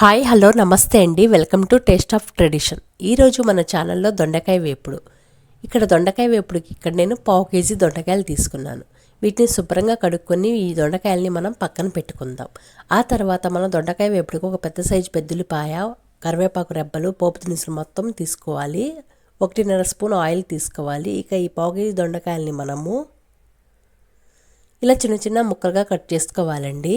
Hi hello నమస్తే అండి. Welcome to taste of tradition. ఈరోజు మన ఛానల్లో దొండకాయ వేపుడు. ఇక్కడ దొండకాయ వేపుడుకి ఇక్కడ నేను పావు కేజీ దొండకాయలు తీసుకున్నాను. వీటిని శుభ్రంగా కడుక్కొని ఈ దొండకాయల్ని మనం పక్కన పెట్టుకుందాం. ఆ తర్వాత మనం దొండకాయ వేపుడుకి ఒక పెద్ద సైజు పెద్దులిపాయ కరివేపాకు రెబ్బలు పోపు దినుసులు మొత్తం తీసుకోవాలి. ఒకటిన్నర స్పూన్ ఆయిల్ తీసుకోవాలి. ఇక ఈ పావు కేజీ దొండకాయల్ని మనము ఇలా చిన్న చిన్న ముక్కలుగా కట్ చేసుకోవాలండి.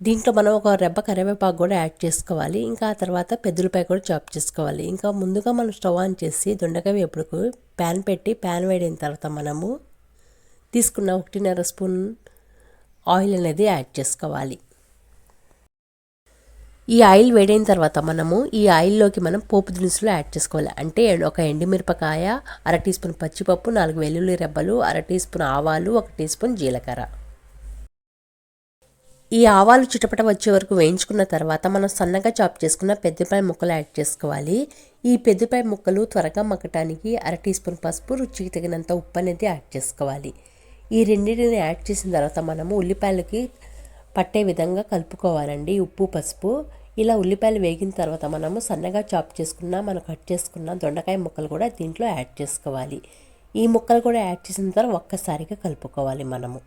దీంట్లో మనం ఒక రెబ్బ కరివేపాకు కూడా యాడ్ చేసుకోవాలి. ఇంకా ఆ తర్వాత పెద్దలపై కూడా చాప్ చేసుకోవాలి. ఇంకా ముందుగా మనం స్టవ్ ఆన్ చేసి దొండకాయ వేపుడుకు ప్యాన్ పెట్టి ప్యాన్ వేడిన తర్వాత మనము తీసుకున్న ఒకటిన్నర స్పూన్ ఆయిల్ అనేది యాడ్ చేసుకోవాలి. ఈ ఆయిల్ వేడైన తర్వాత మనము ఈ ఆయిల్లోకి మనం పోపు దినుసులు యాడ్ చేసుకోవాలి. అంటే ఒక ఎండుమిరపకాయ అర టీ స్పూన్ పచ్చిపప్పు నాలుగు వెల్లుల్లి రెబ్బలు అర టీ స్పూన్ ఆవాలు ఒక టీ స్పూన్ జీలకర్ర. ఈ ఆవాలు చిటపట వచ్చే వరకు వేయించుకున్న తర్వాత మనం సన్నగా చాప్ చేసుకున్న పెద్దపాయ ముక్కలు యాడ్ చేసుకోవాలి. ఈ పెద్దపాయ ముక్కలు త్వరగా మగ్గటానికి అర టీ స్పూన్ పసుపు రుచికి తగినంత ఉప్పు అనేది యాడ్ చేసుకోవాలి. ఈ రెండింటిని యాడ్ చేసిన తర్వాత మనము ఉల్లిపాయలకి పట్టే విధంగా కలుపుకోవాలండి. ఉప్పు పసుపు. ఇలా ఉల్లిపాయలు వేగిన తర్వాత మనము సన్నగా చాప్ చేసుకున్న మనం కట్ చేసుకున్న దొండకాయ ముక్కలు కూడా దీంట్లో యాడ్ చేసుకోవాలి. ఈ ముక్కలు కూడా యాడ్ చేసిన తర్వాత ఒక్కసారిగా కలుపుకోవాలి మనము.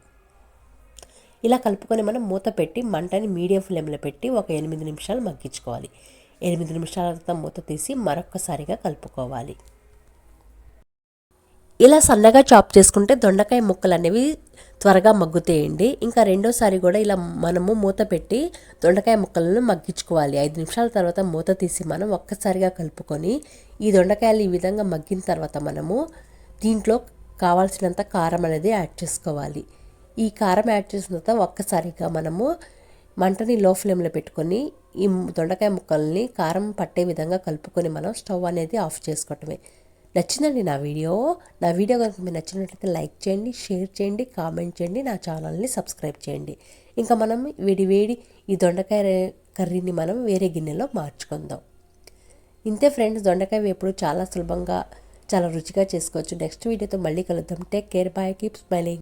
ఇలా కలుపుకొని మనం మూత పెట్టి మంటని మీడియం ఫ్లేమ్లో పెట్టి ఒక ఎనిమిది నిమిషాలు మగ్గించుకోవాలి. ఎనిమిది నిమిషాల తర్వాత మూత తీసి మరొక్కసారిగా కలుపుకోవాలి. ఇలా సన్నగా చాప్ చేసుకుంటే దొండకాయ ముక్కలు అనేవి త్వరగా మగ్గుతాయండి. ఇంకా రెండోసారి కూడా ఇలా మనము మూత పెట్టి దొండకాయ ముక్కలను మగ్గించుకోవాలి. ఐదు నిమిషాల తర్వాత మూత తీసి మనం ఒక్కసారిగా కలుపుకొని ఈ దొండకాయలు ఈ విధంగా మగ్గిన తర్వాత మనము దీంట్లో కావాల్సినంత కారం అనేది యాడ్ చేసుకోవాలి. ఈ కారం యాడ్ చేసిన తర్వాత ఒక్కసారిగా మనము మంటని లో ఫ్లేమ్లో పెట్టుకొని ఈ దొండకాయ ముక్కల్ని కారం పట్టే విధంగా కలుపుకొని మనం స్టవ్ అనేది ఆఫ్ చేసుకోవటమే. నచ్చిందండి నా వీడియో. నా వీడియో కనుక మీరు నచ్చినట్లయితే లైక్ చేయండి షేర్ చేయండి కామెంట్ చేయండి నా ఛానల్ని సబ్స్క్రైబ్ చేయండి. ఇంకా మనం వేడి వేడి ఈ దొండకాయ కర్రీని మనం వేరే గిన్నెలో మార్చుకుందాం. ఇంతే ఫ్రెండ్స్ దొండకాయ వేపుడు చాలా సులభంగా చాలా రుచిగా చేసుకోవచ్చు. నెక్స్ట్ వీడియోతో మళ్ళీ కలుద్దాం. Take care. Bye. Keep smiling.